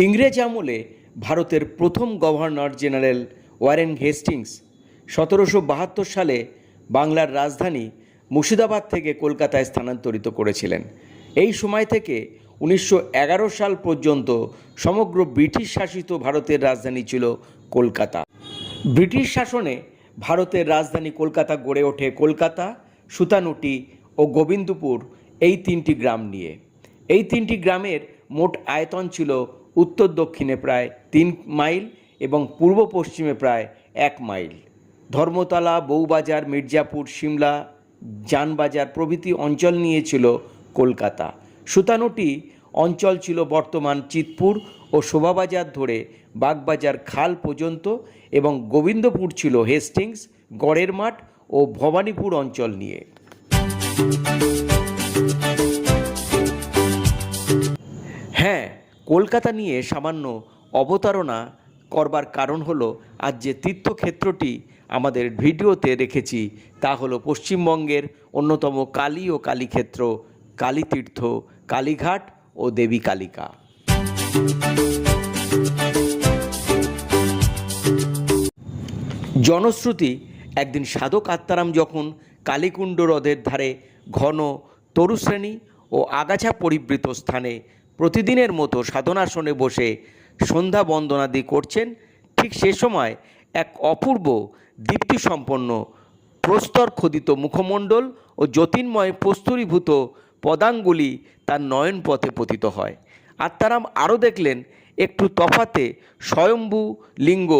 ইংরেজ আমলে ভারতের প্রথম গভর্নর জেনারেল ওয়ারেন হেস্টিংস সতেরোশো বাহাত্তর সালে বাংলার রাজধানী মুর্শিদাবাদ থেকে কলকাতায় স্থানান্তরিত করেছিলেন। এই সময় থেকে উনিশশো এগারো সাল পর্যন্ত সমগ্র ব্রিটিশ শাসিত ভারতের রাজধানী ছিল কলকাতা। ব্রিটিশ শাসনে ভারতের রাজধানী কলকাতা গড়ে ওঠে কলকাতা, সুতানুটি ও গোবিন্দপুর, এই তিনটি গ্রাম নিয়ে। এই তিনটি গ্রামের মোট আয়তন ছিল উত্তর দক্ষিণে প্রায় তিন মাইল এবং পূর্ব পশ্চিমে প্রায় এক মাইল। ধর্মতলা, বউবাজার, মির্জাপুর, সিমলা, জানবাজার প্রভৃতি অঞ্চল নিয়েছিল কলকাতা। সুতানুটি অঞ্চল ছিল বর্তমান চিতপুর ও শোভাবাজার ধরে বাগবাজার খাল পর্যন্ত এবং গোবিন্দপুর ছিল হেস্টিংস, গড়ের মাঠ ও ভবানীপুর অঞ্চল নিয়ে। কলকাতা নিয়ে সামান্য অবতারণা করবার কারণ হলো, আজ যে তীর্থক্ষেত্রটি আমাদের ভিডিওতে রেখেছি, তা হলো পশ্চিমবঙ্গের অন্যতম কালী ও কালীক্ষেত্র, কালীতীর্থ, কালীঘাট ও দেবী কালিকা। জনশ্রুতি, একদিন সাধক আত্মারাম যখন কালীকুণ্ড হ্রদের ধারে ঘন তরুশ্রেণী ও আগাছা পরিবৃত স্থানে প্রতিদিনের মতো সাধনাসনে বসে সন্ধ্যা বন্দনাদি করছেন। ঠিক সে সময় এক অপূর্ব দীপ্তিসম্পন্ন প্রস্তর খোদিত মুখমণ্ডল ও জ্যোতির্ময় প্রস্তুরীভূত পদাঙ্গুলি তার নয়ন পথে পতিত হয়। আত্মারাম আরও দেখলেন, একটু তফাতে স্বয়ম্ভু লিঙ্গ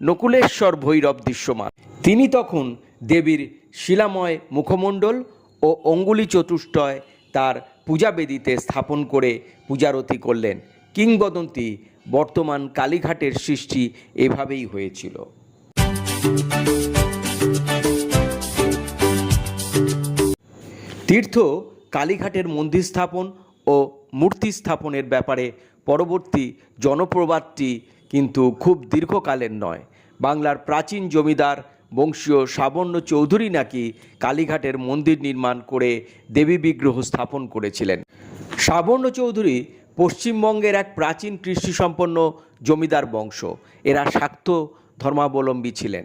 নকুলেশ্বর ভৈরব দৃশ্যমান। তিনি তখন দেবীর শিলাময় মুখমণ্ডল ও অঙ্গুলি চতুষ্টয় তার পূজাবেদিতে স্থাপন করে পূজারতি করলেন। কিংবদন্তি বর্তমান কালীঘাটের সৃষ্টি এভাবেই হয়েছিল। তীর্থ, কালীঘাটের মন্দির স্থাপন ও মূর্তি স্থাপনের ব্যাপারে পরবর্তী জনপ্রবাদটি কিন্তু খুব দীর্ঘকালের নয়। বাংলার প্রাচীন জমিদার বংশীয় সাবর্ণ চৌধুরী নাকি কালীঘাটের মন্দির নির্মাণ করে দেবী বিগ্রহ স্থাপন করেছিলেন? সাবর্ণ চৌধুরী পশ্চিমবঙ্গের এক প্রাচীন কৃষ্টিসম্পন্ন জমিদার বংশ। এরা শাক্ত ধর্মাবলম্বী ছিলেন।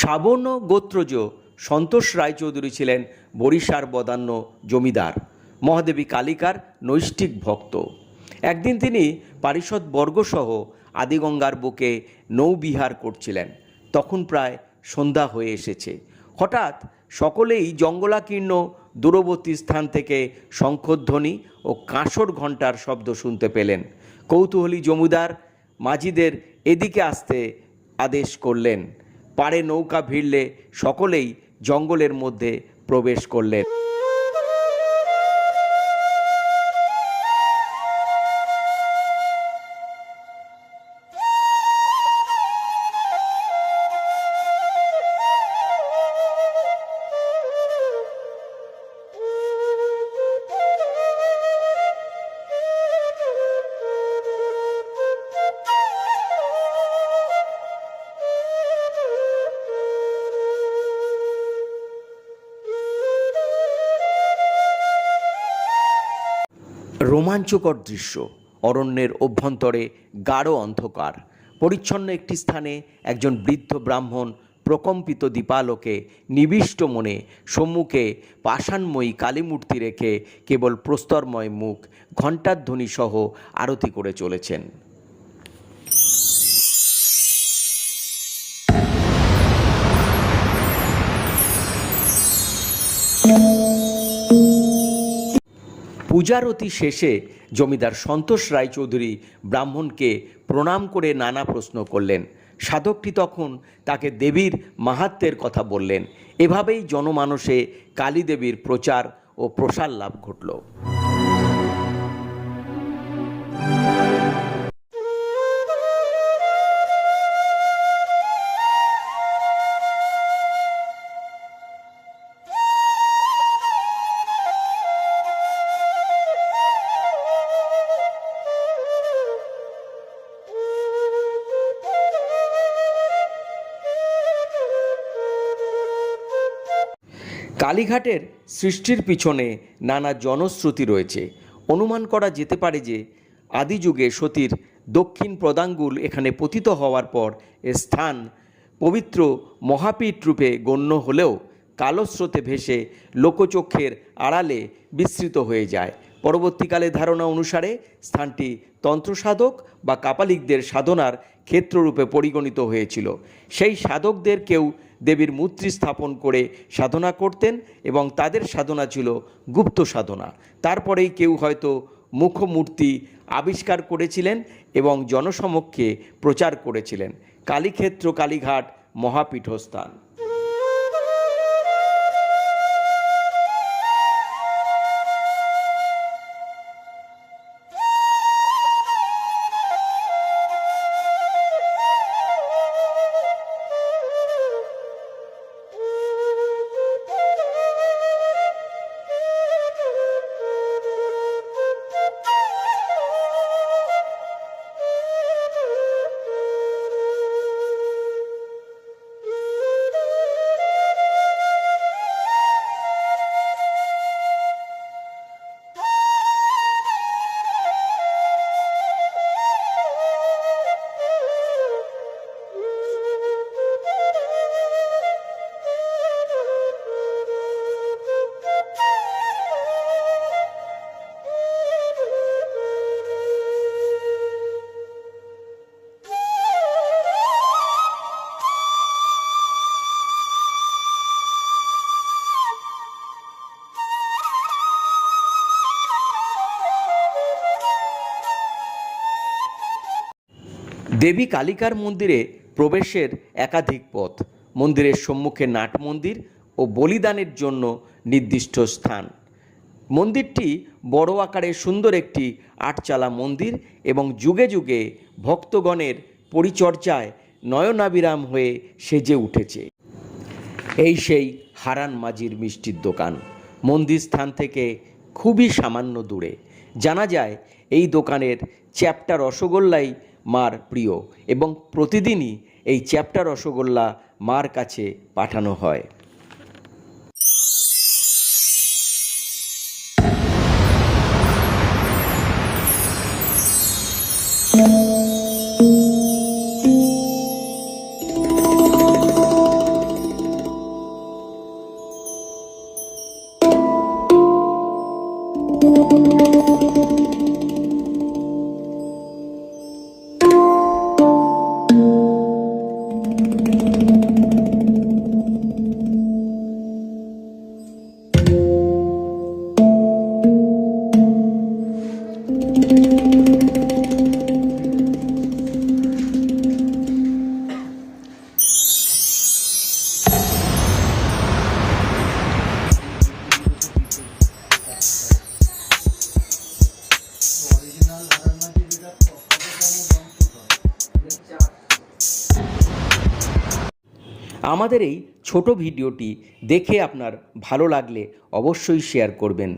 সাবর্ণ গোত্রজ সন্তোষ রায়চৌধুরী ছিলেন বরিশার বদান্য জমিদার। মহাদেবী কালিকার নৈষ্ঠিক ভক্ত। একদিন তিনি পারিষদ বর্গসহ আদিগঙ্গার বুকে নৌবিহার করছিলেন। তখন প্রায় সন্ধ্যা হয়ে এসেছে। হঠাৎ সকলেই জঙ্গলাকীর্ণ দূরবর্তী স্থান থেকে শঙ্খধ্বনি ও কাঁসর ঘণ্টার শব্দ শুনতে পেলেন। কৌতূহলী জমিদার মাঝিদের এদিকে আসতে আদেশ করলেন। পাড়ে নৌকা ভিড়লে সকলেই জঙ্গলের মধ্যে প্রবেশ করলেন। রোমাঞ্চকর দৃশ্য। অরণ্যের অভ্যন্তরে গাঢ় অন্ধকার। পরিচ্ছন্ন একটি স্থানে একজন বৃদ্ধ ব্রাহ্মণ প্রকম্পিত দীপালোকে নিবিষ্ট মনে সম্মুখে পাষাণময়ী কালীমূর্তি রেখে কেবল প্রস্তরময় মুখ ঘণ্টার ধ্বনিসহ আরতি করে চলেছেন। পূজারতি শেষে জমিদার সন্তোষ রায়চৌধুরী ব্রাহ্মণকে প্রণাম করে নানা প্রশ্ন করলেন। সাধকটি তখন তাকে দেবীর মাহাত্মের কথা বললেন। এভাবেই জনমানসে কালী দেবীর প্রচার ও প্রসার লাভ ঘটল। কালীঘাটের সৃষ্টির পিছনে নানা জনশ্রুতি রয়েছে। অনুমান করা যেতে পারে যে আদি যুগে সতীর দক্ষিণ প্রদাঙ্গুল এখানে পতিত হওয়ার পর এ স্থান পবিত্র মহাপীঠ রূপে গণ্য হলেও কালো স্রোতে ভেসে লোকচক্ষের আড়ালে বিস্তৃত হয়ে যায়। পরবর্তীকালে ধারণা অনুসারে স্থানটি তন্ত্রসাধক বা কাপালিকদের সাধনার ক্ষেত্ররূপে পরিগণিত হয়েছিল। সেই সাধকদের কেউ দেবীর মূর্তি স্থাপন করে সাধনা করতেন এবং তাদের সাধনা ছিল গুপ্ত সাধনা। তারপরেই কেউ হয়তো মুখমূর্তি আবিষ্কার করেছিলেন এবং জনসমক্ষে প্রচার করেছিলেন। কালীক্ষেত্র, কালীঘাট মহাপীঠস্থান। দেবী কালিকার মন্দিরে প্রবেশের একাধিক পথ, মন্দিরের সম্মুখে নাট মন্দির ও বলিদানের জন্য নির্দিষ্ট স্থান। মন্দিরটি বড় আকারে সুন্দর একটি আটচালা মন্দির এবং যুগে যুগে ভক্তগণের পরিচর্যায় নয়নাবিরাম হয়ে সেজে উঠেছে। এই সেই হারান মাঝির মিষ্টির দোকান। মন্দির স্থান থেকে খুবই সামান্য দূরে। জানা যায়, এই দোকানের চ্যাপ্টা রসগোল্লাই মার প্রিয় এবং প্রতিদিনই এই চ্যাপ্টার রসগোল্লা মার কাছে পাঠানো হয়। আমাদের এই ছোট ভিডিওটি দেখে আপনার ভালো লাগলে অবশ্যই শেয়ার করবেন।